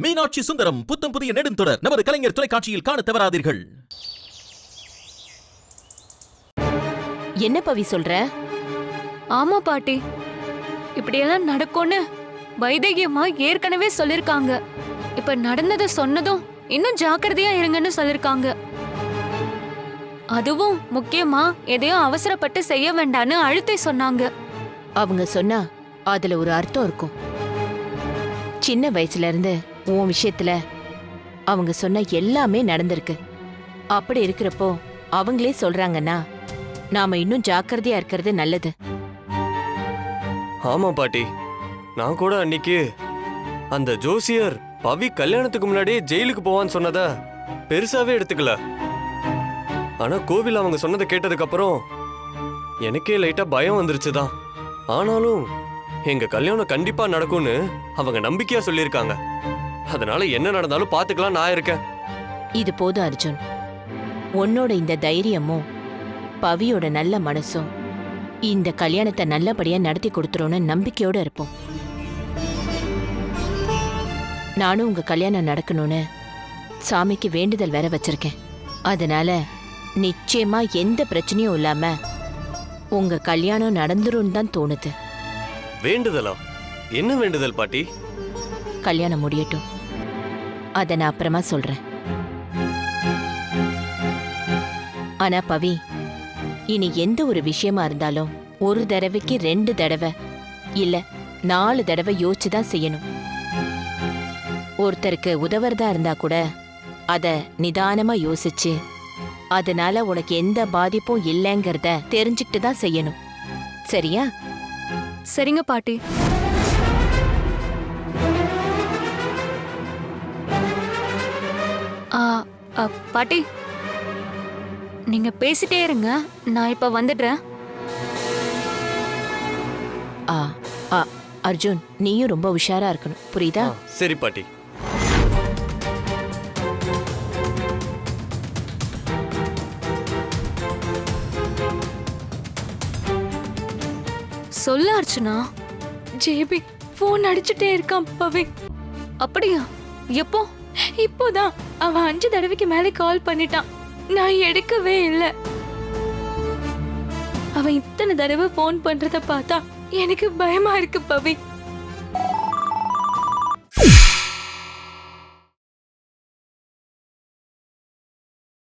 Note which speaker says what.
Speaker 1: மீனாட்சி சுந்தரம் புத்தம் புதிய நெடுந்தொடர். நமது கலைஞர் தொலைக்காட்சியில் காணத் தவறாதீர்கள்.
Speaker 2: என்ன பவி சொல்ற?
Speaker 3: ஆமா பாட்டி. இப்படியெல்லாம் நடக்கும்னு வைதேகியம்மா ஏற்கனவே சொல்லிருக்காங்க. இப்ப நடந்ததை சொன்னதும் இன்னும் ஜாக்கிரதையா இருங்கன்னு சொல்லிருக்காங்க. அதுவும் முக்கியமா எதையும் அவசரப்பட்டு செய்ய வேண்டான்னு அழுத்தி சொன்னாங்க.
Speaker 2: அவங்க சொன்னா அதுல ஒரு அர்த்தம் இருக்கும். சின்ன வயசுல இருந்து உன் விஷயத்துல அவங்க சொன்ன எல்லாமே நடந்திருக்கு. அப்படி இருக்கிறப்போ அவங்களே சொல்றாங்கன்னா நாம இன்னும் ஜாக்கிரதையா இருக்கிறது நல்லது.
Speaker 4: ஆமா பாட்டி. நான் கூட அன்னைக்கு அந்த ஜோசியர் பவி கல்யாணத்துக்கு முன்னாடியே ஜெயிலுக்கு போவான்னு சொன்னத பெருசாவே எடுத்துக்கல. ஆனா கோவில் அவங்க சொன்னதை கேட்டதுக்கு அப்புறம் எனக்கே லைட்டா பயம் வந்துருச்சுதான் ஆனாலும் எங்க கல்யாணம் கண்டிப்பா நடக்கும்னு அவங்க நம்பிக்கையா சொல்லியிருக்காங்க. அதனால என்ன நடந்தாலும் பாத்துக்கலாம் நான் இருக்கேன்.
Speaker 2: இது போதும் அர்ஜுன். உன்னோட இந்த தைரியமும் பவியோட நல்ல மனசும் இந்த கல்யாணத்தை நல்லபடியா நடத்தி கொடுத்துரும்னு நம்பிக்கையோட இருப்போம். நானும் உங்க கல்யாணம் நடக்கணும்னு சாமிக்கு வேண்டுதல் வேற வச்சிருக்கேன். அதனால நிச்சயமா எந்த பிரச்சனையும் இல்லாம உங்க கல்யாணம் நடந்துரும் தான் தோணுது.
Speaker 4: வேண்டுதலா? என்ன வேண்டுதல் பாட்டி?
Speaker 2: கல்யாணம் முடியட்டும். அதை நான் அப்புறமா சொல்றேன். ஆனா பவி இனி எந்த ஒரு விஷயமா இருந்தாலும் ஒரு தடவைக்கு ரெண்டு தடவை இல்ல நாலு தடவை யோசிச்சு தான் செய்யணும். ஒருத்தருக்கு உதவுறதா இருந்தா கூட அத நிதானமா யோசிச்சு அதனால உனக்கு எந்த பாதிப்பும் இல்லைங்கிறத தெரிஞ்சுக்கிட்டு தான் செய்யணும். சரியா?
Speaker 3: சரிங்க பாட்டி. பாட்டி. நீங்க பேசிட்டே இருங்க. நான் இப்ப வந்துடுறேன்.
Speaker 2: ஆ ஆ அர்ஜுன் நீயும் ரொம்ப உஷாரா இருக்கணும். புரியுதா?
Speaker 4: சரி பாட்டி.
Speaker 3: சொல்லு அர்ச்சனா.
Speaker 5: ஜேபி ஃபோன் அடிச்சுட்டே இருக்கான் பவி
Speaker 3: அப்படியா? எப்போ?
Speaker 5: இப்போதான் அவன் அஞ்சு தடவைக்கு மேலே கால் பண்ணிட்டான். நான் எடுக்கவே இல்லை. அவன் இத்தனை தடவை ஃபோன் பண்றத பார்த்தா எனக்கு பயமா இருக்கு பவி.